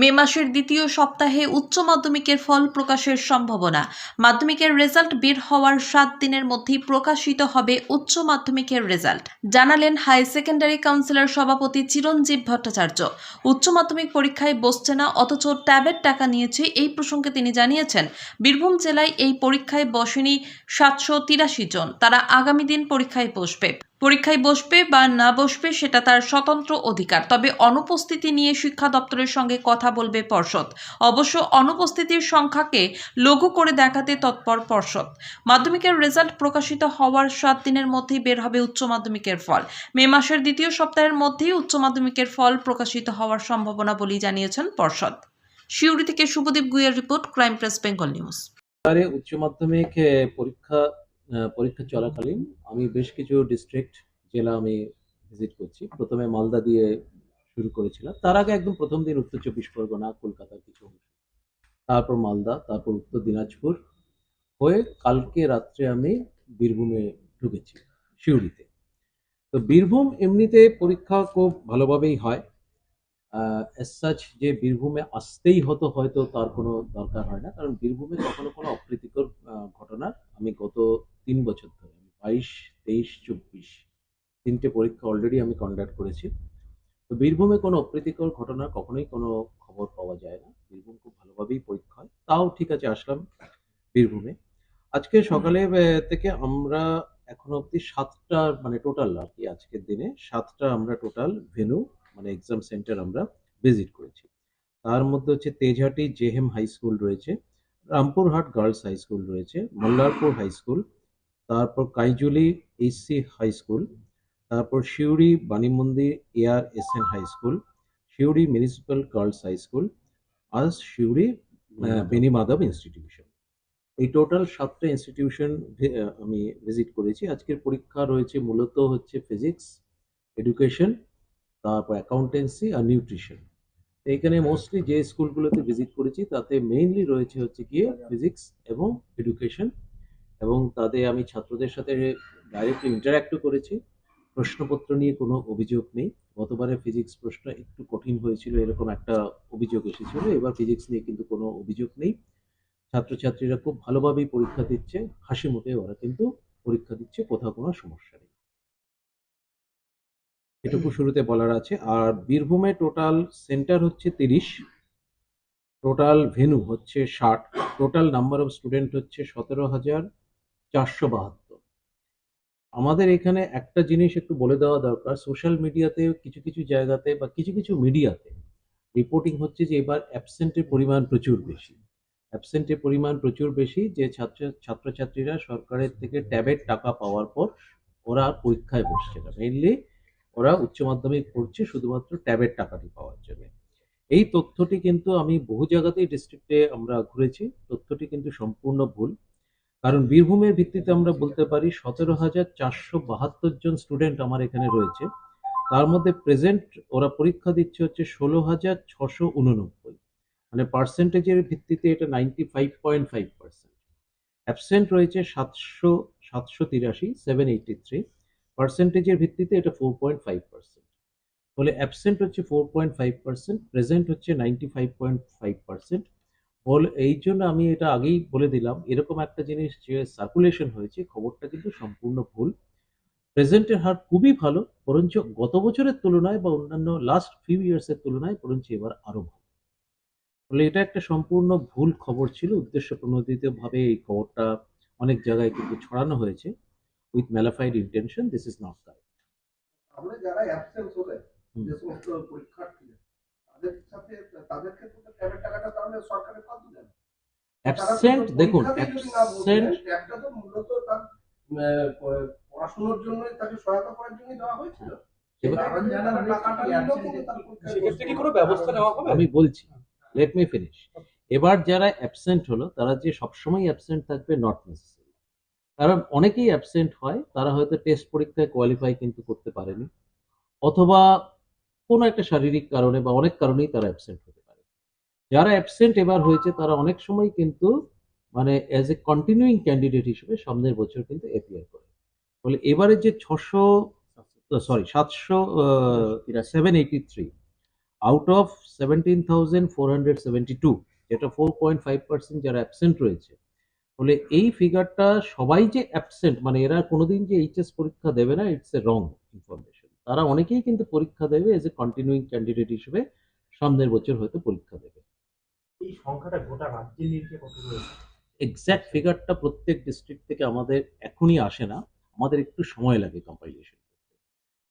মে মাসের দ্বিতীয় সপ্তাহে উচ্চ মাধ্যমিকের ফল প্রকাশের সম্ভাবনা। মাধ্যমিকের রেজাল্ট বের হওয়ার সাত দিনের মধ্যেই প্রকাশিত হবে উচ্চ মাধ্যমিকের রেজাল্ট। জানালেন হাই সেকেন্ডারি কাউন্সিলর সভাপতি চিরঞ্জীব ভট্টাচার্য। উচ্চ মাধ্যমিক পরীক্ষায় বসছে না, অথচ ট্যাবের টাকা নিয়েছে এই প্রসঙ্গে তিনি জানিয়েছেন, বীরভূম জেলায় এই পরীক্ষায় বসেনি সাতশো তিরাশি জন, তারা আগামী দিন পরীক্ষায় বসবে। পরীক্ষায় বসবে বা না বসবে সেটা তার স্বতন্ত্র অধিকার। তবে অনুপস্থিতি নিয়ে শিক্ষা দপ্তরের সঙ্গে কথা বলবে পর্ষদ। অবশ্য অনুপস্থিতির সংখ্যাকে লঘু করে দেখাতে তৎপর পর্ষদ। মাধ্যমিকের রেজাল্ট প্রকাশিত হওয়ার সাত দিনের মধ্যেই বের হবে উচ্চ মাধ্যমিকের ফল। মে মাসের দ্বিতীয় সপ্তাহের মধ্যেই উচ্চ মাধ্যমিকের ফল প্রকাশিত হওয়ার সম্ভাবনা বলেই জানিয়েছেন পর্ষদ। শিউরি থেকে শুভদীপ গুইয়ের report, crime press, Bengal news. উচ্চ মাধ্যমিক পরীক্ষা পরীক্ষা চলাকালীন আমি বেশ কিছু ডিস্ট্রিক্ট জেলা আমি ভিজিট করছি। প্রথমে মালদা দিয়ে শুরু করেছিলাম। তার আগে একদম প্রথম দিন উত্তর চব্বিশ পরগনা কলকাতার কিছু অংশ। তারপর মালদা তারপর উত্তর দিনাজপুর হয়ে কালকে রাত্রে আমি বীরভূমে ঢুকেছি সিউড়িতে। তো বীরভূম এমনিতে পরীক্ষা খুব ভালোভাবেই হয়। সাচ যে বীরভূমে আসতেই হতো হয়তো তার কোনো দরকার হয় না। কারণ বীরভূমে কখনো কোনো অপ্রীতিকর আহ, ঘটনা আমি গত তিন বছর ধরে বাইশ, তেইশ, চব্বিশ তিনটে পরীক্ষা অলরেডি আমি কন্ডাক্ট করেছি। তো বীরভূমে কোনো অপ্রীতিকর ঘটনা কখনোই কোনো খবর পাওয়া যায় না। বীরভূম খুব ভালোভাবেই পরীক্ষা হয়। তাও ঠিক আছে, আসলাম বীরভূমে। আজকে সকালে থেকে আমরা এখনও অবধি সাতটা মানে টোটাল আর কি আজকের দিনে, সাতটা আমরা টোটাল ভেনু মানে এক্সাম সেন্টার আমরা ভিজিট করেছি। তার মধ্যে হচ্ছে তেজহাটি, জেহেম হাই স্কুল রয়েছে, রামপুরহাট গার্লস হাই স্কুল রয়েছে, মল্লারপুর হাই স্কুল তারপর কাইজুলি এইচসি হাই স্কুল তারপর Suri Banimandir air S N high school Suri municipal girls high school আর শিউরি বেনি মাধব ইনস্টিটিউশন। এই টোটাল সাতটা ইনস্টিটিউশন আমি ভিজিট করেছি। আজকের পরীক্ষা রয়েছে মূলত হচ্ছে ফিজিক্স এডুকেশন তারপর অ্যাকাউন্টেন্সি আর নিউট্রিশন। এইখানে মোস্টলি যে স্কুলগুলোতে ভিজিট করেছি তাতে মেইনলি রয়েছে হচ্ছে গিয়ে ফিজিক্স এবং এডুকেশন। এবং তাতে আমি ছাত্রদের সাথে ডাইরেক্টলি ইন্টারাক্টও করেছি। প্রশ্নপত্র নিয়ে কোনো অভিযোগ নেই। গতবারে ফিজিক্স প্রশ্ন একটু কঠিন হয়েছিল, এরকম একটা অভিযোগ এসেছিল। এবার ফিজিক্স নিয়ে কিন্তু কোনো অভিযোগ নেই। ছাত্রছাত্রীরা খুব ভালোভাবেই পরীক্ষা দিচ্ছে, হাসি মুখে ওরা কিন্তু পরীক্ষা দিচ্ছে, কোথাও কোনো সমস্যা নেই। এটুকু শুরুতে বলার আছে। আর বীরভূমে টোটাল সেন্টার হচ্ছে তিরিশ টোটাল ভেনু হচ্ছে ষাট টোটাল নাম্বার অফ স্টুডেন্ট হচ্ছে সতেরো হাজার চারশো বাহাত্তর। আমাদের এখানে একটা জিনিস একটু বলে দেওয়া দরকার সোশ্যাল মিডিয়াতে কিছু কিছু জায়গাতে বা কিছু কিছু মিডিয়াতে রিপোর্টিং হচ্ছে যে এবার অ্যাবসেন্টের পরিমাণ প্রচুর বেশি। অ্যাবসেন্টের পরিমাণ প্রচুর বেশি, যে ছাত্র, ছাত্রছাত্রীরা সরকারের থেকে ট্যাবের টাকা পাওয়ার পর ওরা পরীক্ষায় বসছে না। মেইনলি ওরা উচ্চ মাধ্যমিক পড়ছে শুধুমাত্র ট্যাবের টাকাটি পাওয়ার জন্য। এই তথ্যটি কিন্তু আমি বহু জায়গাতেই ডিস্ট্রিক্টে আমরা ঘুরেছি। তথ্যটি কিন্তু সম্পূর্ণ ভুল। কারণ বীরভূমের ভিত্তিতে আমরা বলতে পারি সতেরো হাজার চারশো বাহাত্তর জন স্টুডেন্ট আমার এখানে রয়েছে। তার মধ্যে প্রেজেন্ট ওরা পরীক্ষা দিচ্ছে হচ্ছে ষোলো হাজার ছশো উননব্বই। মানে পার্সেন্টেজের ভিত্তিতে এটা ninety five point five percent absent রয়েছে সাতশো সাতশো তিরাশি সেভেন এইটি থ্রি পার্সেন্টেজের ভিত্তিতে এটা ফোর পয়েন্ট ফাইভ পার্সেন্ট ফলে অ্যাবসেন্ট হচ্ছে four point five percent present হচ্ছে ninety five point five percent বল এই জন্য আমি এটা আগেই বলে দিলাম এরকম একটা জিনিস যে সার্কুলেশন হয়েছে খবরটা কিন্তু সম্পূর্ণ ভুল। প্রেজেন্টের হার খুবই ভালো বরঞ্চ গত বছরের তুলনায় বা অন্যান্য লাস্ট ফিউ ইয়ার্সের তুলনায় বরঞ্চ এবার আরও ভালো। ফলে এটা একটা সম্পূর্ণ ভুল খবর ছিল উদ্দেশ্য প্রণোদিত ভাবে এই খবরটা অনেক জায়গায় কিন্তু ছড়ানো হয়েছে। With malafide intention this is not correct আমরা যারা অ্যাবসেন্ট হলে যে সমস্ত পরীক্ষার্থী অ্যাবসেন্ট দেখুন অ্যাবসেন্ট তো মূলত তার পড়াশোনার তাকে সহায়তা করার দেওয়া হয়েছিল। আমি বলছি লেট মি ফিনিশ এবার যারা অ্যাবসেন্ট হলো তারা যে সবসময় অ্যাবসেন্ট থাকবে নট নেসেসারি কারণ অনেকেই অ্যাবসেন্ট হয় তারা হয়তো টেস্ট পরীক্ষায় কোয়ালিফাই কিন্তু করতে পারেনি। অথবা কোনো একটা শারীরিক কারণে বা অনেক কারণেই তারা অ্যাবসেন্ট হতে পারে। যারা অ্যাবসেন্ট এবার হয়েছে তারা অনেক সময় কিন্তু মানে অ্যাজ এ কন্টিনিউইং ক্যান্ডিডেট হিসেবে সামনের বছর কিন্তু অ্যাপিয়ার করে। ফলে এবারে যে ছশো সরি সাতশো seven eighty three out of seventeen thousand four hundred seventy two যেটা ফোর পয়েন্ট ফাইভ পার্সেন্ট যারা অ্যাবসেন্ট রয়েছে ফলে এই ফিগারটা সবাই যে অ্যাবসেন্ট মানে এরা কোনোদিন যে এইচএস পরীক্ষা দেবে না ইটস এ রং ইনফরমেশন তারা অনেকেই কিন্তু পরীক্ষা দেবে এজ এ কন্টিনিউইং ক্যান্ডিডেট হিসেবে সামনের বছর হয়তো পরীক্ষা দেবে। এই সংখ্যাটা গোটা রাজ্যের নিরিখে কত এক্স্যাক্ট ফিগারটা প্রত্যেক ডিস্ট্রিক্ট থেকে আমাদের এখনই আসে না আমাদের একটু সময় লাগে কম্পাইলেশন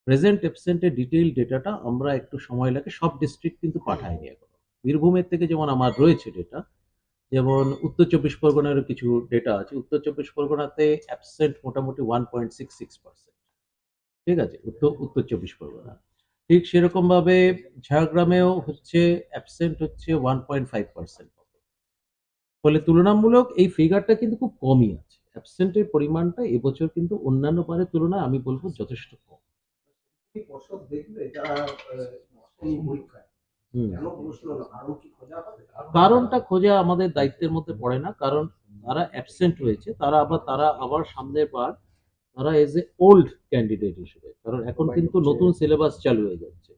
প্রেজেন্ট অ্যাবসেন্টের ডিটেইল ডেটাটা আমরা একটু সময় লাগে সব ডিস্ট্রিক্ট কিন্তু পাঠায়নি এখনও বীরভূমের থেকে যেমন আমার রয়েছে ডেটা যেমন উত্তর চব্বিশ পরগনারও কিছু ডেটা আছে উত্তর চব্বিশ পরগনাতে অ্যাবসেন্ট মোটামুটি one point six six percent ঠিক আছে? উত্তর উত্তর চব্বিশ পরগনা। ঠিক সেরকম ভাবে ঝাড়গ্রামেও হচ্ছে অ্যাবসেন্ট হচ্ছে ওয়ান পয়েন্ট ফাইভ পার্সেন্ট ফলে তুলনামূলক এই ফিগারটা কিন্তু খুব কমই আছে। অ্যাবসেন্টের পরিমাণটা এবছর কিন্তু অন্যান্য বারের তুলনায় আমি বলব যথেষ্ট কম। কারণটা খোঁজা আমাদের দায়িত্বের মধ্যে পড়ে না। কারণ তারা অ্যাবসেন্ট হয়েছে তারা আবার তারা আবার সামনের বার তারা এজ এ ওল্ড ক্যান্ডিডেট হিসেবে। কারণ এখন কিন্তু নতুন সিলেবাস চালু হয়ে যাচ্ছে।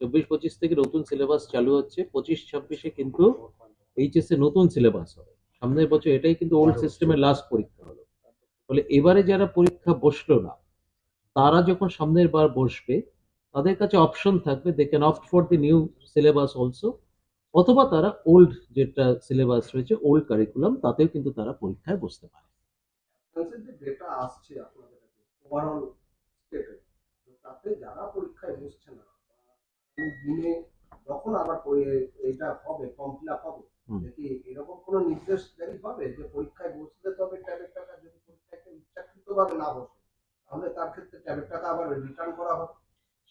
চব্বিশ পঁচিশ থেকে নতুন সিলেবাস চালু হচ্ছে। পঁচিশ ছাব্বিশে কিন্তু এইচএস এ নতুন সিলেবাস হবে। সামনের বছর এটাই কিন্তু ওল্ড সিস্টেমের লাস্ট পরীক্ষা হলো। ফলে এবারে যারা পরীক্ষা বসল না তারা যখন সামনের বার বসবে তাদের কাছে অপশন থাকবে they can opt for the new syllabus also অথবা তারা ওল্ড যেটা সিলেবাস রয়েছে ওল্ড কারিকুলাম তাতেও কিন্তু তারা পরীক্ষায় বসতে পারে। যে ডেটা আসছে আপনাদের কাছে ওভারঅল স্টেটে তাতে যারা পরীক্ষায় বসছে না দিনে যখন আবার এটা হবে ফর্ম ফিল আপ হবে দেখি এরকম কোনো নির্দেশ জারি হবে যে পরীক্ষায় বসলে তবে ট্যাবের টাকা যদি পরীক্ষায় ইচ্ছাকৃত ভাবে না বসে তাহলে তার ক্ষেত্রে ট্যাবের টাকা আবার রিটার্ন করা হবে?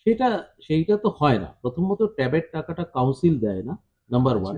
সেটা সেইটা তো হয় না। প্রথমত ট্যাবের টাকাটা কাউন্সিল দেয় না নাম্বার ওয়ান